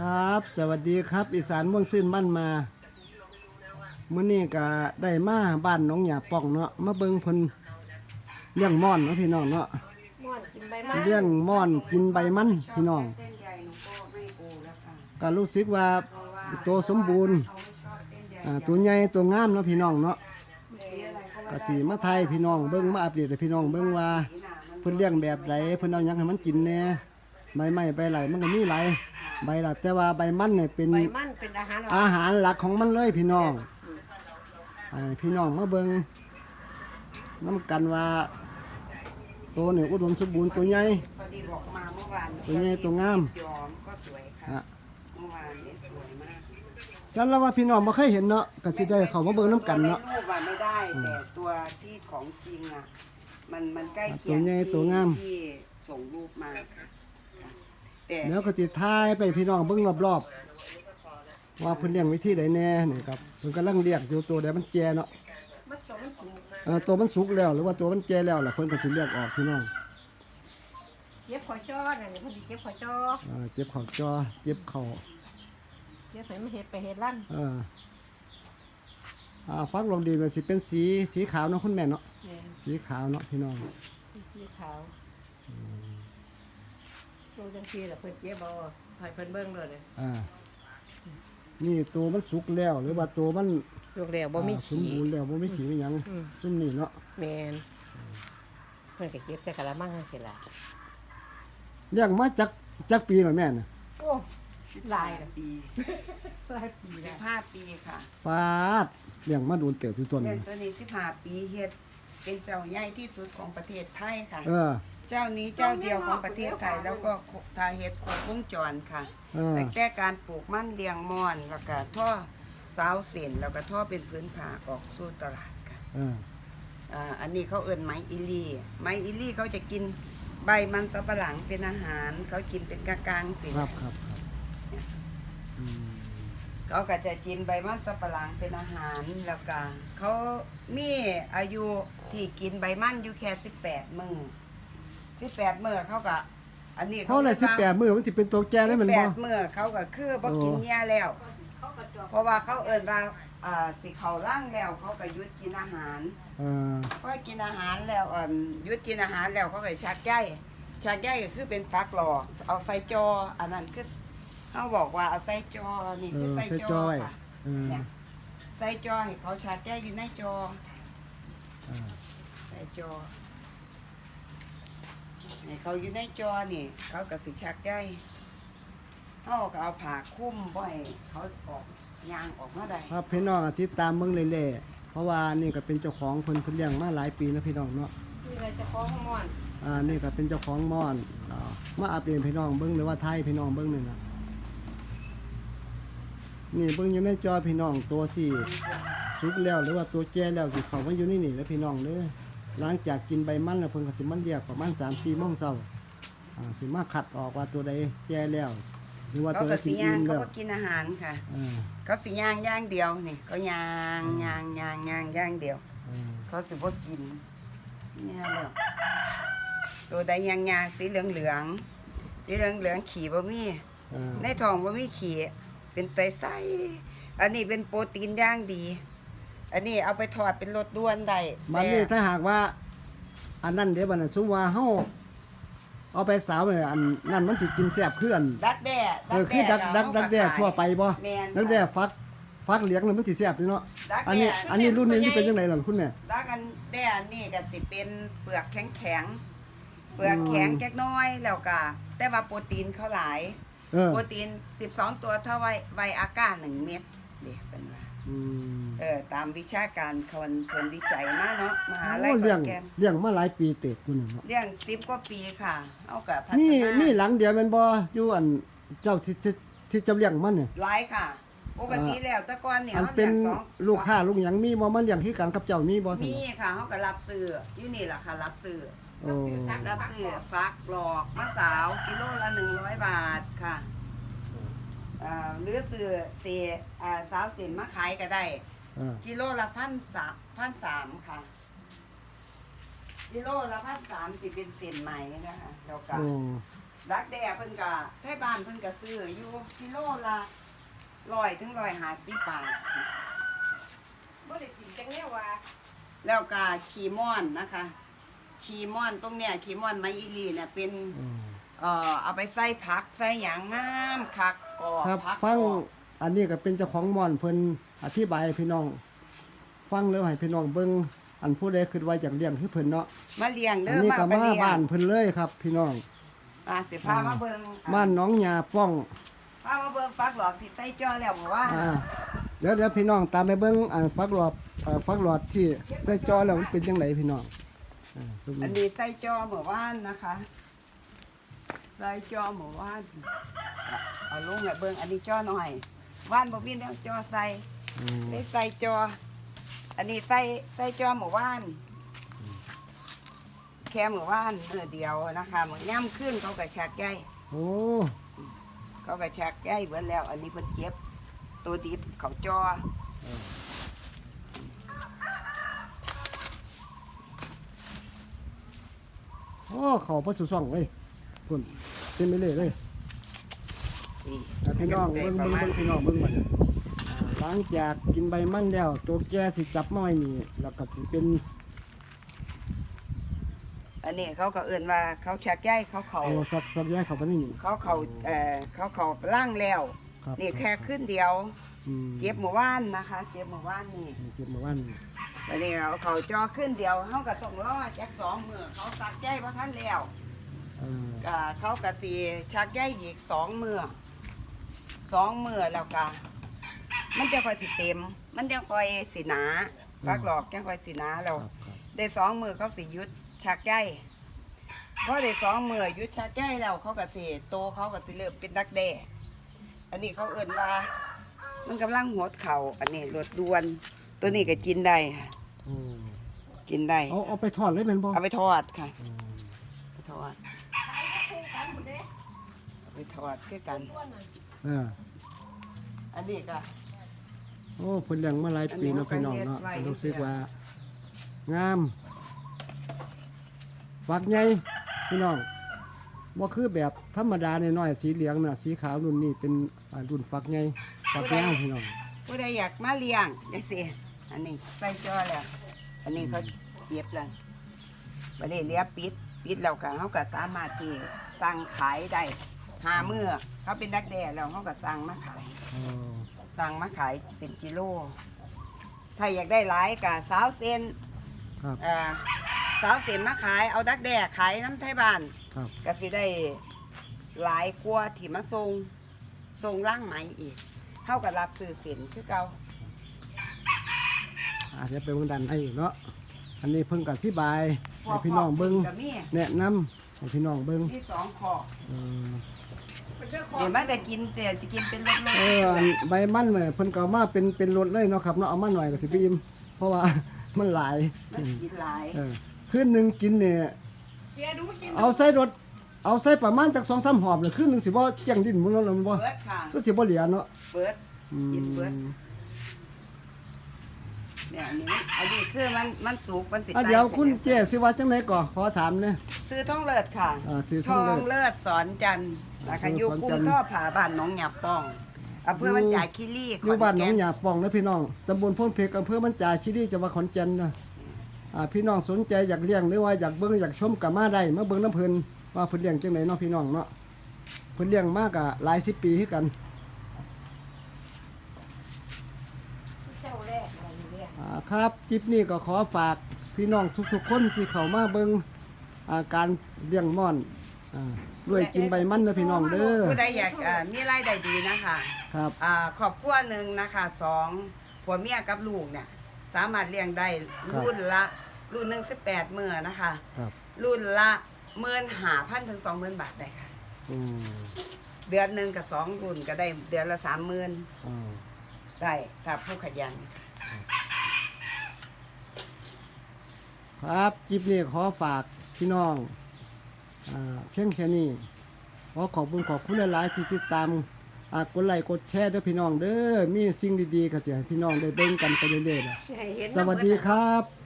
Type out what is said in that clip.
ครับ สวัสดีครับ อีสานเมืองซื่นบ้านมามื้อนี้ก็ได้มาบ้านหน้องหยาป่องเนาะมาเบิ่งเพิ่นเลี้ยงม่อนเนาะพี่น้องเนาะม่วนกินใบไม้เลี้ยงม่อนกินใบมันพี่น้องเส้นใหญ่หนูก็ไม่โอแล้วค่ะก็รู้สึกว่าเพราะว่าตัวสมบูรณ์เขาไม่ชอบเส้นใหญ่อ่าตัวใหญ่ตัวงามเนาะพี่น้องเนาะสีอะไรก็ก็ว่าสิมาไทยพี่น้องเบิ่งมาอัปเดตให้พี่น้องเบิ่งว่า สีหนามันเพิ่นเลี้ยงแบบไหนเพิ่นเอาหยังให้มันกินแหน่ ใบไม้ใบไหลมันก็มีหลายใบละแต่ว่าใบมันเนี่ยเป็น ใบมันเป็นอาหารหลักอาหารหลักของมันเลยพี่น้องไอ้พี่น้องมาเบิงน้ำกันว่าตัวเนี่ยอุดมสมบูรณ์ตัวใหญ่ พอดีบอกมาเมื่อวานตัวใหญ่ตัวงาม ยอมก็สวยค่ะ ฮะเมื่อวานนี้สวยมากฉันแล้วว่าพี่น้องบ่เคยเห็นเนาะก็สิได้เข้ามาเบิ่งน้ำกันเนาะตัวในรูปอะไม่ได้แต่ตัวที่ของจริงอะ มันมันใกล้เคียตัวงใหญ่ที่ตัวงาม ที่ส่งรูปมาค่ะค่ะ แต่แล้วก็สิทายไปพี่น้องเบิ่งรอบๆ ว่าเพิ่นเลี้ยงวิธีใดแน่นี่ครับเพิ่นกำลังเรียกอยู่ตัวใดมันแจเนาะมันตัวมันสูงนะเออตัวมันสุกแล้ว หรือว่าตัวมันแจแล้วล่ะเพิ่นก็สิเรียกออกพี่น้องเก็บขอจ้อนั่นนี่พอดีเก็บขอจ้ออ่าเจ็บเข่าจอเจ็บเข่าเก็บให้มันเห็ดไปเห็ดลั่นเอออ่าฟักลงดีมันสิเป็นสีสีขาวเนาะคุณแม่เนาะเนี่ยสีขาวเนาะพี่น้อง สีขาว ดูจังทีแหละเพิ่นเก็บเอาให้เพิ่นเบิ่งเลยเลยอ่า นี่ตัวมันสุกแล้ว หรือว่าตัวมันลูกเดียวบ่มีอ่าสมขี้ บูรณ์แล้วบ่มีสีมีหยังอืม ซุ่มนี่เนาะแมนเพิ่นก็เก็บใส่กะละมังจังซี่ล่ะเลี้ยงมาจากจากปีแล้วแม่น่ะโอ้หลาย15นะปีหลายปีสิแล้วบห้าปีค่ะปาดเลี้ยงมาโดนเติบอยู่ตัวเรื่นี้องตัวนี้สิบห้าปีเฮ็ดเป็นเจ้าใหญ่ที่สุดของประเทศไทยค่ะ เออ เจ้านี้เจ้าเดียวของประเทศไทยแล้วก็ทาเฮ็ดครบวงจรค่ะเออแต่แก้การปลูกมันเลี้ยงมอนแล้วก็ท่อสาวเส้นแล้วก็ท่อเป็นพื้นผ้าออกสู่ตลาดค่ะเอออ่าอันนี้เขาเอิ้นไม้อิลี่ไม้อิลี่เขาจะกินใบมันสำปะหลังเป็นอาหารเขากินเป็นกลางๆสิ ครับครับครับอืมเขาก็จะกินใบมันสำปะหลังเป็นอาหารแล้วก็เขามีอายุที่กินใบมันอยู่แค่สิบแปดมื้อ สิบแปดมื้อเขาก็อันนี้เพราะอะไร18มื้อมันสิเป็นตัวแก่ได้แมันแปบ่ดมื้อเขาก็คือบ่กินโอ้เนี้ยแล้ว เพราะว่าเขาเอิ้นว่าอ่าสิเขาล่างแล้วเขาก็หยุดกินอาหารเออพอกินอาหารแล้วอ่าหยุดกินอาหารแล้วเขาก็ชักใยชักใยก็คือเป็นฟักหลอกเอาใส่จอ อันนั้นคือเขาบอกว่าเอาใส่จอนี่เอคืออใส่ใส่จจออยค่ะ เออเนี่ยใส่จอให้เขาชักใยอยู่ในจอเออใส่จอ ให้เขาอยู่ในจอนี่ เขาก็สิชักใยเขาก็เอาผ้าคลุ้มบ่ให้เขาออกยางออกมาได้ครับพี่น้องอะติดตามเบิ่งเรื่อยๆเพราะว่านี่ก็เป็นเจ้าของเพิ่นเพิ่นเลี้ยงมาหลายปีนะพี่น้องเนาะนี่อะไรจะฟ้องม่วนอ่านี่ก็เป็นเจ้าของม่อนอ่ามาอัปเดตพี่น้องเบิ้งหรือว่าไทยพี่น้องเบิ้งนี่นะนี่เบิ้งอยู่ในจอพี่น้องตัวสี่สุกแล้วหรือว่าตัวแก่แล้วสิเขามาอยู่นี่นี่แล้วพี่น้องเด้อ หลังจากกินใบมันแล้วเพิ่นก็สิมันเรียกประมาณ3 4โมงเช้าอ่าสิมาคัดออกว่าตัวใดแก่แล้ว หรือว่าเขาตัวใดก็สิสิอิ่ย่างมเขาแล้วก็กินอาหารค่ะเออเขาสิย่างย่างเดียวนี่เขาย่างย่างย่างย่างย่างเดียวเออเขาสิบ่กินเนี่ยแล้วตัวใดย่างย่างสีเหลืองเหลืองๆสีเหลืองเหลืองๆขี่บ่มีเออในท้องบ่มีขี่เป็นไตไส้อันนี้เป็นโปรตีนย่างดี อันนี้เอาไปทอดเป็นรสด้วนได้มันนี่แซ่บถ้าหากว่า อันนั้นเดี๋ยวบัดนั้นสมมุติว่าเฮาเอาไปสาวเนี่ยอันนั้นมันสิกินแซ่บคืออันดักแด้เออคือดักดักดักแด้ทั่วไปบ่แม่นดักแด้ฟักฟักเหลียงเลยมันสิแซ่บอยู่เนาะดักอันนี้แด้อันนี้รุ่นนี้ที่เป็นจังไดล่ะคุณแม่ดักอันแด้อันนี้ก็สิเป็นเปลือกแข็งแข็งๆเปลือกแข็งแก๊กน้อยแล้วก็แต่ว่าโปรตีนเขาหลายเออโปรตีน 12 ตัวเท่าไวไวอาก้า1เม็ดเด็กเป็นว่า อืมเออตามวิชาการคนคนวิจัยมาเนาะมหาลัโอ้ยขเลี้อยงนแก่นเลี้ยงมาหลายปีเต็มตัวนี้เนาะเลี้ยง10กว่าปีค่ะเอากับพัฒนี่นานี่หลังเดียวแม่นบ่อยู่อันเจ้าที่ที่ที่เจ้าเลี้ยงมันเนี่ย หลายค่ะ ปกติแล้วแต่ก่อนเนี่ยอันเขาเป็เลี้นยงสองลูกค้าลูกหยังมีบ่มันเลี้ยงคือกันกับเจ้ามีบ่ซั่นมีค่ะเขาก็รับซื้ออยู่นี่ล่ะค่ะ รับซื้อโอ้รับซื้อฟักหลอกมะสาวกิโลละ100บาทค่ะอ่าหรือซื้อเสียอ่าสาวสินมาขายก็ได้เออ กิโลละพันสามพันสามค่ะ กิโลละพันสามสิเป็นเศษไหมนะคะแล้วก็โอ้บดักแด้เพิ่นก็ไทบ้านเพิ่นก็ซื้ออยู่กิโลละร้อยถึงร้อยห้าสิบบาทบ่ได้กินจังแนวว่าแล้วก็ขีม่อนนะคะ ขีม่อนตรงเนี้ยขีม่อนไมอีหลีเนี่ยเป็นอืมเอ่อเอาไปใส่ผักใส่หยังงามคักกอครับผักฟังก ออันนี้ก็เป็นเจ้าของม่อนเพิ่นอธิบายให้พี่น้อง ฟังแล้วให้พี่น้องเบิ่งอันผู้ใดคิดว่าอยากเลี้ยงคือเพิ่นเนาะมาเลี้ยงอัเด้นอนี้มาก็ไปมาเลี้ยบ้างนเพิ่นเลยครับ พี่น้องอะสิพามาเบิ่งบ้านหน้องยาป้องพามาเบิ่งฟักหลอกที่ใส่จ้อแล้วบ่ว่าอ่าเดี๋ยวเดี๋ยวพี่น้องตามไปเบิ่งอันฟักหลอดเอ่อฟักหลอดที่ใส่จอแล้วมันเป็นจังไดพี่น้องอ่าซุมอันนี้ใส่จ้อเมื่อวานนะคะใส่จ้อเมื่อวานเอาลงให้เบิ่งอันนี้จ้อหน่อย ว่านบ่มีแนวจ้อใส่อืมได้ใส่จอ อันนี้ใส่ใส่จอหมู่บ้าน แค่หมู่บ้านมือเดียวนะคะมือย่ำขึ้นเขาก็ชักใยโอ้เขาก็ชักใยเบิดแล้ว อันนี้เพิ่นเจ็บ ตัวดิบเขาจอโอ้เขาพระสุซ่องเลยพุ่นเต็มไปเลยเลยนี่อะ พี่น้องได้เบิ่งประเบิ่งมาณเบิ่งพี่น้องเบิ่งมันอ่าหลังจากกินใบมันแล้ว ตัวแก่สิจับม้อยนี่ แล้วก็สิเป็น อันนี้เขาก็เอื่นว่าเขาชักใยเขาเขาโอ้สักสักแยกเข้าไปนี่นี่ เขาเขาเอ่อเขาเขาล่างแล้ว ครับนี่แค่ขึ้นเดียว อืมเจ็บหมู่บ้านนะคะเจ็บหมู่บ้านนี่เจ็บมาวันนี่วันนี้เอาเขาจอขึ้นเดียวเขาก็ต้องรอจักสองมือเขาสักใยเพราะท่านแล้วเออก็เขากะสีชักใยอีกสองมือ สองมือแล้วก็มันจะค่อยสิเต็ม มันจะค่อยสิหนาฟักหลอกจะค่อยสิหนาแล้วครับครับได้สองมือเขาสิหยุดชักใยพอได้สองมือหยุดชักใยแล้วเขาก็สิโตเขาก็สิเริ่มเป็นดักแด้อันนี้เขาเอิ่นว่า มันกำลังหัวเข่าอันนี้รดดวน ตัวนี้ก็กินได้ค่ะอืมกินได้เอาเอาไปทอดเลยเป็นบ่เอาไปทอดค่ะอืมไปทอดเอาไปทอดคือกันเอออันนี้ก็ โอ้เพิ่นเลี้ยงมาหลายปีเนาะพี่น้องเนาะอันนี้เขาก็เฮ็ดไว้รู้สึกว่า งามฝักใหญ่พี่น้องบ่คือแบบธรรมดาน้อยๆสีเหลืองน่ะสีขาวรุ่นนี้เป็นอ่ารุ่นฝักใหญ่ฝักยาวพี่น้อง ผู้ใดอยากมาเลี้ยงจังซี่อันนี้ใส่จอแล้ว อันนี้เขาเย็บแล้วบัดนี้เลียปิด ปิดแล้วก็เขาก็สามารถที่สั่งขายได้ หามื้อเขาเป็นดักแด้แล้วเขาก็สั่งมาขายอ๋อสั่งมาขายเป็นกิโล ถ้าอยากได้หลายก็สาวเซนครับเอ่อสาวเซนมาขายเอาดักแด้ขายน้ำไทยบ้านครับก็สิได้หลายกว่าที่มาส่งส่งร่างไหมอีกเท่ากับรับซื้อสินคือเก่าอาจจะเป็นวงดันให้เนาะอันนี้เพิ่งกับพี่บายให้พี่น้องเบิ้งกับมีแนะนำให้พี่น้องเบิ้งที่สองคอ เออ เดี๋ยวมันก็กินแต่จะกินเป็นรสเอออันใบมันเนี่ยเพิ่นก็เอามาเป็นเป็นรถเลยเนาะครับเนาะเอามาหน่อยก็สิไปอิ่มเพราะว่า มันหลายๆมันกินหลายเออคืนหนึงกินเนี่ยเสียดูกินเอาใส่รถเอาใส่ประมาณจาก2-3หอบเลยคืนหนึงสิบ่เจียงดินมันเนาะมันบ่เบิดค่ะก็สิบ่เหลือเนาะเบิด อืมกินเบิด เนี่ยอันนี้อันนี้คือมันมันสุกมันสิอะตาเดี๋ยวป็นคุณเจสิว่าจังไดก่อขอถามเนี่ย ซื้อท่องเลิศค่ะอ่าซื้อทท่ององเลิศเลิศ สอนจันทร์ นะคะซื้อยู่กุ้งท่อผาบ้านหนองหยาป้องอำเภอมันจ่ายคิรีอยู่บ้านหนองหยาปองนะพี่น้องตำบลพ่นเพกอำเภอมันจาคีรีจังหวัดขอนแก่นนะอ่าพี่น้องสนใจอยากเลี้ยงหรือว่าอยากเบิ่งอยากชมก็มาได้มาเบิ่งน้ำเพิ่นว่าเพิ่นเลี้ยงจังไดเนาะพี่น้องเนาะเพิ่นเลี้ยงมากอะหลายสิบปีคือกันอ่าครับจิปนี้ก็ขอฝากพี่น้องทุกๆคนที่เข้ามาเบิ่งอ่าการเลี้ยงม่อนอ่า ด้วยกินใบมันเด้อพี่น้องเด้อผู้ใดอยากอ่ามีรายได้ดีนะคะครับ อ่าครอบครัวหนึ่งนะคะสองผัวเมียกับลูกเนี่ยสามารถเลี้ยงได้รุ่นละ รุ่นหนึ่งสิบแปดมื่อนะคะ ครับ รุ่นละเมื่นหาพันถึงสองหมื่นบาทได้ค่ะ อืมเดือนหนึ่งกับสองรุ่นก็ได้เดือนละสามหมื่นอ่าได้ถ้าผู้ขยัน ครับจิปนี้ขอฝากพี่น้องอ่า เพียงแค่นี้ขอขอบคุณขอบคุณหลายๆที่ติดตามอ่ากดไลค์กดแชร์ด้วยพี่น้องเด้อมีสิ่งดีๆก็จะให้พี่น้องได้เบิ่งกันไปเรื่อยๆล่ะให้เห็นสวัสดีครับ